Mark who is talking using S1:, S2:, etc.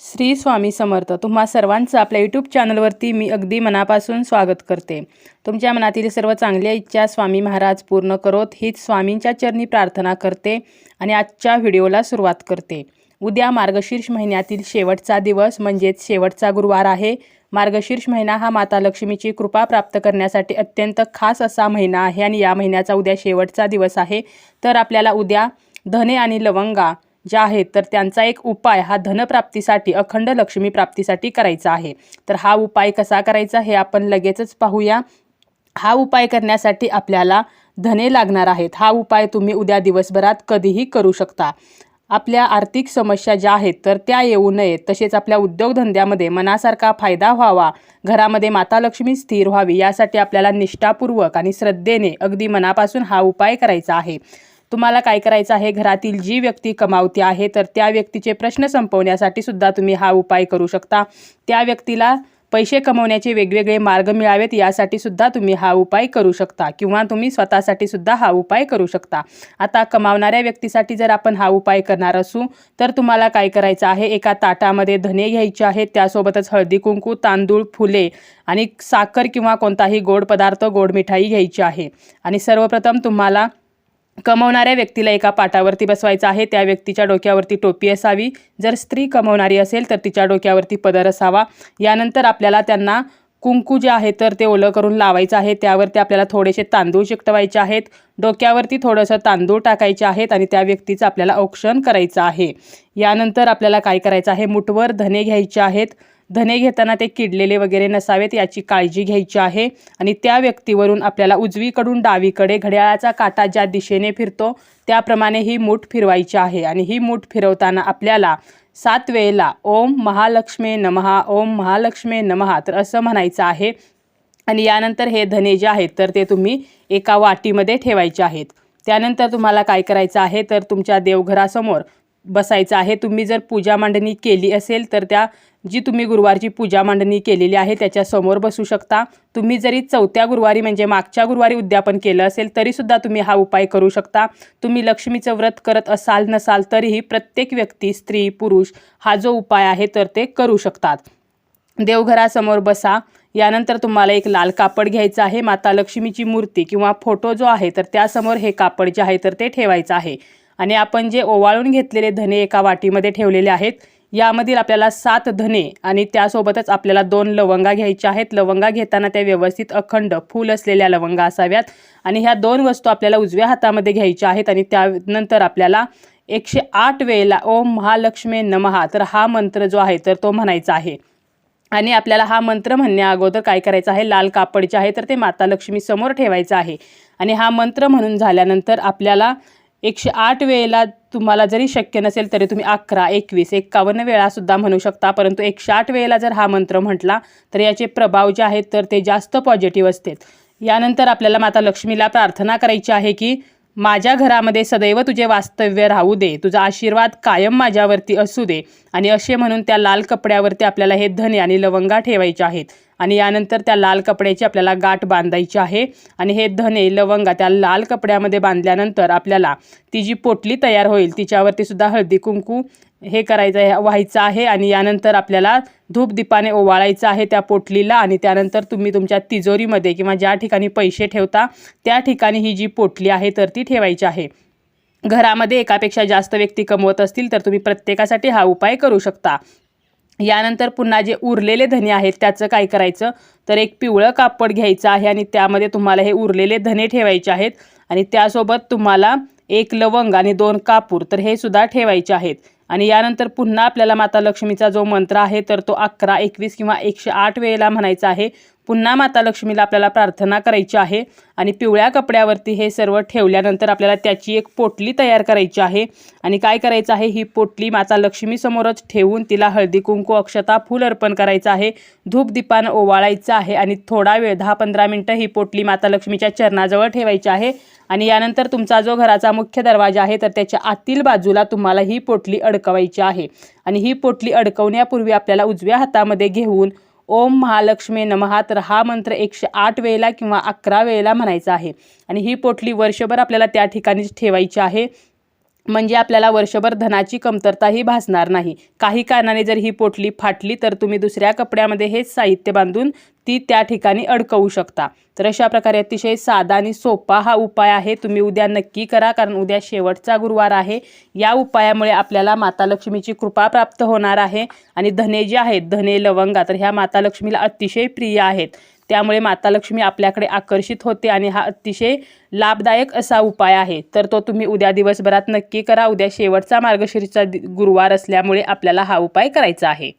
S1: श्री स्वामी समर्थ. तुम्हा सर्वांचं आपल्या यूट्यूब चॅनलवरती मी अगदी मनापासून स्वागत करते. तुमच्या मनातील सर्व चांगल्या इच्छा स्वामी महाराज पूर्ण करोत हीच स्वामींच्या चरणी प्रार्थना करते आणि आजच्या व्हिडिओला सुरुवात करते. उद्या मार्गशीर्ष महिन्यातील शेवटचा दिवस म्हणजेच शेवटचा गुरुवार आहे. मार्गशीर्ष महिना हा माता लक्ष्मीची कृपा प्राप्त करण्यासाठी अत्यंत खास असा महिना आहे आणि या महिन्याचा उद्या शेवटचा दिवस आहे. तर आपल्याला उद्या धने आणि लवंगा ज्या आहेत तर त्यांचा एक उपाय हा धनप्राप्तीसाठी अखंड लक्ष्मी प्राप्तीसाठी करायचा आहे. तर हा उपाय कसा करायचा हे आपण लगेचच पाहूया. हा उपाय करण्यासाठी आपल्याला धने लागणार आहेत. हा उपाय तुम्ही उद्या दिवसभरात कधीही करू शकता. आपल्या आर्थिक समस्या ज्या आहेत तर त्या येऊ नयेत. तसेच आपल्या उद्योगधंद्यामध्ये मनासारखा फायदा व्हावा. घरामध्ये माता लक्ष्मी स्थिर व्हावी यासाठी आपल्याला निष्ठापूर्वक आणि श्रद्धेने अगदी मनापासून हा उपाय करायचा आहे. तुम्हाला काय करायचं आहे? घरातील जी व्यक्ती कमावती आहे तर त्या व्यक्तीचे प्रश्न संपवण्यासाठी सुद्धा तुम्ही हा उपाय करू शकता. त्या व्यक्तीला पैसे कमवण्याचे वेगवेगळे मार्ग मिळावेत यासाठी सुद्धा तुम्ही हा उपाय करू शकता किंवा तुम्ही स्वतःसाठी सुद्धा हा उपाय करू शकता. आता कमावणाऱ्या व्यक्तीसाठी जर आपण हा उपाय करणार असू तर तुम्हाला काय करायचं आहे? एका ताटामध्ये धने घ्यायचे आहेत त्यासोबतच हळदी कुंकू तांदूळ फुले आणि साखर किंवा कोणताही गोड पदार्थ गोड मिठाई घ्यायची आहे. आणि सर्वप्रथम तुम्हाला कमवणाऱ्या व्यक्तीला एका पाटावरती बसवायचं आहे. त्या व्यक्तीच्या डोक्यावरती टोपी असावी. जर स्त्री कमवणारी असेल तर तिच्या डोक्यावरती पदर असावा. यानंतर आपल्याला त्यांना कुंकू जे आहे तर ते ओलं करून लावायचं आहे. त्यावरती आपल्याला थोडेसे तांदूळ चिकटवायचे आहेत. डोक्यावरती थोडंसं तांदूळ टाकायचे आहेत आणि त्या व्यक्तीचं आपल्याला औक्षण करायचं आहे. यानंतर आपल्याला काय करायचं आहे? मुठवर धने घ्यायचे आहेत. धने घेताना ते किडलेले वगैरे नसावेत याची काळजी घ्यायची आहे. आणि त्या व्यक्तीवरून आपल्याला उजवीकडून डावीकडे घड्याळाचा काटा ज्या दिशेने फिरतो त्याप्रमाणे ही मूठ फिरवायची आहे. आणि ही मूठ फिरवताना आपल्याला सात वेळेला ओम महालक्ष्मी नमहा ओम महालक्ष्मी नमहा तर असं म्हणायचं आहे. आणि यानंतर हे धने जे आहेत तर ते तुम्ही एका वाटीमध्ये ठेवायचे आहेत. त्यानंतर तुम्हाला काय करायचं आहे तर तुमच्या देवघरासमोर बसायचं आहे. तुम्ही जर पूजा मांडणी केली असेल तर त्या जी तुम्ही गुरुवारची पूजा मांडणी केलेली आहे त्याच्यासमोर बसू शकता. तुम्ही जरी चौथ्या गुरुवारी म्हणजे मागच्या गुरुवारी उद्यापन केलं असेल तरीसुद्धा तुम्ही हा उपाय करू शकता. तुम्ही लक्ष्मीचं व्रत करत असाल नसाल तरीही प्रत्येक व्यक्ती स्त्री पुरुष हा जो उपाय आहे तर ते करू शकतात. देवघरासमोर बसा. यानंतर तुम्हाला एक लाल कापड घ्यायचं आहे. माता लक्ष्मीची मूर्ती किंवा फोटो जो आहे तर त्यासमोर हे कापड जे आहे तर ते ठेवायचं आहे. आणि आपण जे ओवाळून घेतलेले धने एका वाटीमध्ये ठेवलेले आहेत यामधील आपल्याला सात धने आणि त्यासोबतच आपल्याला दोन लवंगा घ्यायच्या आहेत. लवंगा घेताना त्या व्यवस्थित अखंड फूल असलेल्या लवंगा असाव्यात. आणि ह्या दोन वस्तू आपल्याला उजव्या हातामध्ये घ्यायच्या आहेत आणि त्यानंतर आपल्याला एकशे आठ वेळेला ओम महालक्ष्मी नमहा तर हा मंत्र जो आहे तर तो म्हणायचा आहे. आणि आपल्याला हा मंत्र म्हणण्या अगोदर काय करायचं आहे? लाल कापड जे आहे तर ते माता लक्ष्मी समोर ठेवायचं आहे. आणि हा मंत्र म्हणून झाल्यानंतर आपल्याला एकशे आठ वेळेला तुम्हाला जरी शक्य नसेल तरी तुम्ही अकरा एकवीस एक्कावन्न वेळासुद्धा म्हणू शकता परंतु एकशे आठ वेळेला जर हा मंत्र म्हटला तर याचे प्रभाव जे आहेत तर ते जास्त पॉझिटिव्ह असतात यानंतर आपल्याला माता लक्ष्मीला प्रार्थना करायची आहे की माझ्या घरामध्ये सदैव तुझे वास्तव्य राहू दे तुझा आशीर्वाद कायम माझ्यावरती असू दे. आणि असे म्हणून त्या लाल कपड्यावरती आपल्याला हे धने आणि लवंगा ठेवायचे आहेत. आणि यानंतर त्या लाल कपड्याची आपल्याला गाठ बांधायची आहे. आणि हे धने लवंगा त्या लाल कपड्यामध्ये बांधल्यानंतर आपल्याला ती जी पोटली तयार होईल तिच्यावरती सुद्धा हळदी कुंकू हे करायचं आहे व्हायचं आहे. आणि यानंतर आपल्याला धूपदीपाने ओवाळायचं आहे त्या पोटलीला. आणि त्यानंतर तुम्ही तुमच्या तिजोरीमध्ये किंवा ज्या ठिकाणी पैसे ठेवता त्या ठिकाणी ही जी पोटली आहे तर ती ठेवायची आहे. घरामध्ये एकापेक्षा जास्त व्यक्ती कमवत असतील तर तुम्ही प्रत्येकासाठी हा उपाय करू शकता. यानंतर पुन्हा जे उरलेले धने आहेत त्याचं काय करायचं? तर एक पिवळं कापड घ्यायचं आहे आणि त्यामध्ये तुम्हाला हे उरलेले धने ठेवायचे आहेत आणि त्यासोबत तुम्हाला एक लवंग आणि दोन कापूर तर हे सुद्धा ठेवायचे आहेत. आणि यानंतर पुन्हा आपल्याला माता लक्ष्मीचा जो मंत्र आहे तर तो अकरा एकवीस किंवा एकशे आठ वेळेला म्हणायचा आहे. पुन्हा माता लक्ष्मीला आपल्याला प्रार्थना करायची आहे आणि पिवळ्या कपड्यावरती हे सर्व ठेवल्यानंतर आपल्याला त्याची एक पोटली तयार करायची आहे. आणि काय करायचं आहे? ही पोटली माता लक्ष्मीसमोरच ठेवून तिला हळदी कुंकू अक्षता फूल अर्पण करायचं आहे. धूप दीपानं ओवाळायचं आहे आणि थोडा वेळ दहा पंधरा मिनटं ही पोटली माता लक्ष्मीच्या चरणाजवळ ठेवायची आहे. आणि यानंतर तुमचा जो घराचा मुख्य दरवाजा आहे तर त्याच्या आतील बाजूला तुम्हाला ही पोटली अडकवायची आहे. आणि ही पोटली अडकवण्यापूर्वी आपल्याला उजव्या हातामध्ये घेऊन ओम महालक्ष्मी नमहा तर हा मंत्र एकशे आठ वेळेला किंवा अकरा वेळेला म्हणायचा आहे. आणि ही पोटली वर्षभर आपल्याला त्या ठिकाणीच ठेवायची आहे. म्हणजे आपल्याला वर्षभर धनाची कमतरताही भासणार नाही. काही कारणाने जर ही पोटली फाटली तर तुम्ही दुसऱ्या कपड्यामध्ये हेच साहित्य बांधून ती त्या ठिकाणी अडकवू शकता. तर अशा प्रकारे अतिशय साधा आणि सोपा हा उपाय आहे. तुम्ही उद्या नक्की करा कारण उद्या शेवटचा गुरुवार आहे. या उपायामुळे आपल्याला माता लक्ष्मीची कृपा प्राप्त होणार आहे. आणि धने जे आहेत धने लवंगा तर ह्या माता लक्ष्मीला अतिशय प्रिय आहेत. त्यामुळे माता लक्ष्मी आपल्याकडे आकर्षित होते आणि हा अतिशय लाभदायक असा उपाय आहे. तर तो तुम्ही उद्या दिवसभरात नक्की करा. उद्या शेवटचा मार्गशीर्षचा दि- गुरुवार असल्यामुळे आपल्याला हा उपाय करायचा आहे.